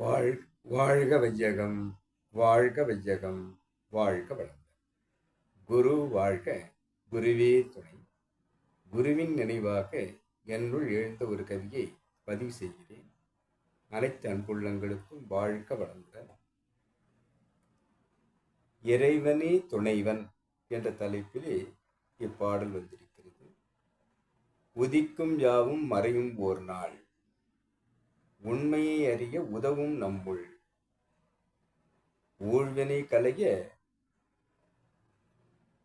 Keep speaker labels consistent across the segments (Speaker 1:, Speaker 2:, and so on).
Speaker 1: வாழ் வாழ்க வையகம் வாழ்க வையகம் வாழ்க வளம் குரு வாழ்க குருவே துணை. குருவின் நினைவாக என்னுள் எழுந்த ஒரு கவியை பதிவு செய்கிறேன். அனைத்து அன்புள்ளங்களுக்கும் வாழ்க வளர்ந்த இறைவனே துணைவன் என்ற தலைப்பிலே இப்பாடல் வந்திருக்கிறது. உதிக்கும் யாவும் மறையும் ஓர் நாள். உண்மையை அறிய உதவும் நம்முள் ஊழ்வினை கலைய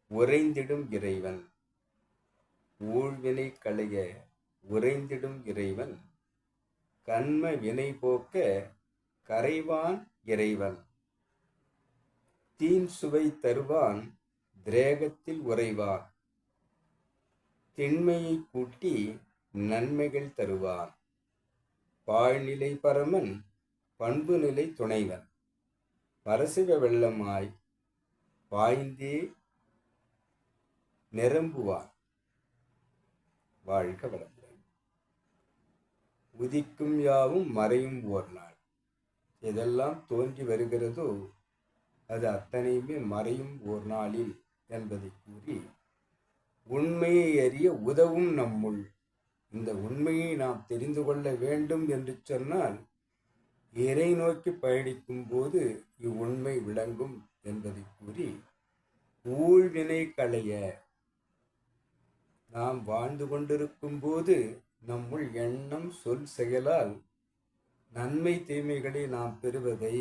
Speaker 1: உறைந்திடும் இறைவன். ஊழ்வினை களைய உறைந்திடும் இறைவன். கண்ம வினை போக்க கரைவான் இறைவன். தீன் சுவை தருவான் திரேகத்தில் உறைவான் திண்மையை கூட்டி நன்மைகள் தருவான் பாழ்நிலை பரமன் பண்பு நிலை துணைவன். பரசிவ வெள்ளமாய் பாய்ந்தே நிரம்புவான் வாழ்க வளமுடன். உதிக்கும் யாவும் மறையும் ஓர் நாள் எதெல்லாம் தோன்றி வருகிறதோ அது அத்தனையுமே மறையும் ஓர் நாளில் என்பதை கூறி உண்மையை அறிய உதவும் நம்முள் இந்த உண்மையை நாம் தெரிந்து கொள்ள வேண்டும் என்று சொன்னால் இறை நோக்கி பயணிக்கும் போது இவ்வுண்மை விளங்கும் என்பதை கூறி ஊழ்வினை களைய நாம் வாழ்ந்து கொண்டிருக்கும் போது நம்முள் எண்ணம் சொல் செயலால் நன்மை தீமைகளை நாம் பெறுவதை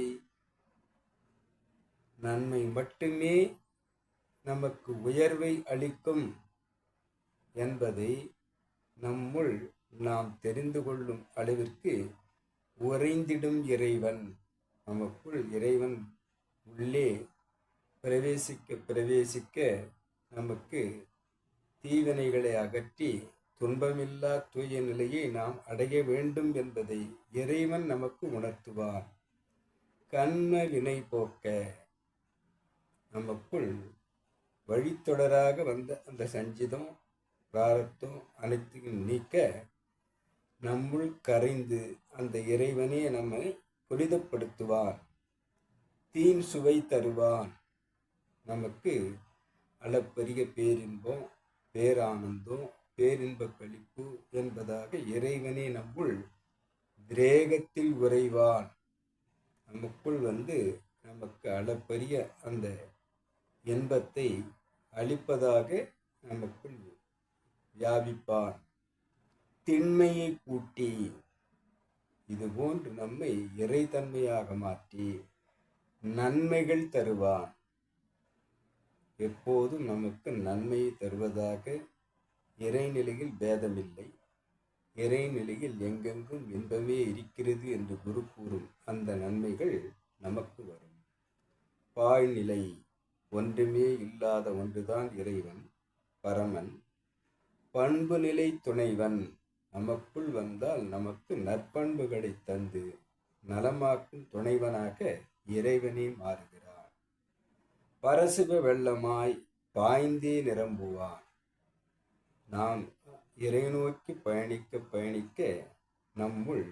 Speaker 1: நன்மை மட்டுமே நமக்கு உயர்வை அளிக்கும் என்பதை நம்முள் நாம் தெரிந்து கொள்ளும் அளவிற்கு உறைந்திடும் இறைவன். நமக்குள் இறைவன் உள்ளே பிரவேசிக்க பிரவேசிக்க நமக்கு தீவினைகளை அகற்றி துன்பமில்லா தூய நிலையை நாம் அடைய வேண்டும் என்பதை இறைவன் நமக்கு உணர்த்துவான். கண்ம வினை போக்க நமக்குள் வழித்தொடராக வந்த அந்த சஞ்சிதம் பிராரத்தம் அனைத்தையும் நீக்க நம்முள் கரைந்து அந்த இறைவனே நம்மை புரிதப்படுத்துவார் தீன் சுவை தருவான். நமக்கு அளப்பரிய பேரின்பம் பேரானந்தம் பேரின்ப கழிப்பு என்பதாக இறைவனே நம்முள் திரேகத்தில் உறைவான். நமக்குள் வந்து நமக்கு அளப்பரிய அந்த இன்பத்தை அளிப்பதாக நமக்குள் வியாபிப்பான் திண்மையை கூட்டி இதுபோன்று நம்மை இறைத்தன்மையாக மாற்றி நன்மைகள் தருவான் எப்போதும் நமக்கு நன்மையை தருவதாக இறைநிலையில் பேதமில்லை. இறைநிலையில் எங்கெங்கும் இன்பமே இருக்கிறது என்று குரு கூறும் அந்த நன்மைகள் நமக்கு வரும். பாழ்நிலை ஒன்றுமே இல்லாத ஒன்றுதான் இறைவன் பரமன். பண்பு நிலை துணைவன். நமக்குள் வந்தால் நமக்கு நற்பண்புகளை தந்து நலமாக்கும் துணைவனாக இறைவனே மாறுகிறான். பரசுப வெள்ளமாய் பாய்ந்தே நிரம்புவான். நாம் இறை நோக்கி பயணிக்க பயணிக்க நம்முள்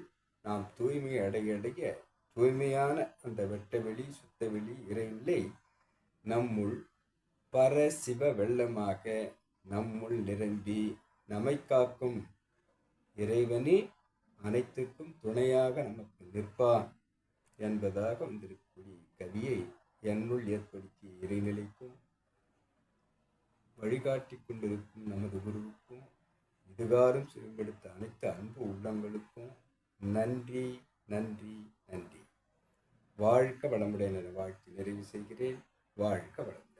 Speaker 1: நாம் தூய்மை அடைய அடைய தூய்மையான அந்த வெட்டவெளி சுத்தவெளி இறைநிலை நம்முள் பரசிவ வெள்ளமாக நம்முள் நிரம்பி நம்மை காக்கும் இறைவனே அனைத்துக்கும் துணையாக நமக்கு நிற்பான் என்பதாக வந்திருக்கக்கூடிய கவியை என்னுள் ஏற்படுத்திய இறைநிலைக்கும் வழிகாட்டி கொண்டிருக்கும் நமது குருவுக்கும் இதுகாரும் சிறுபெடுத்த அனைத்து அன்பு உள்ளங்களுக்கும் நன்றி நன்றி நன்றி. வாழ்க்க வளமுடைய வாழ்த்து நிறைவு செய்கிறேன். வாழ்க்க வளம்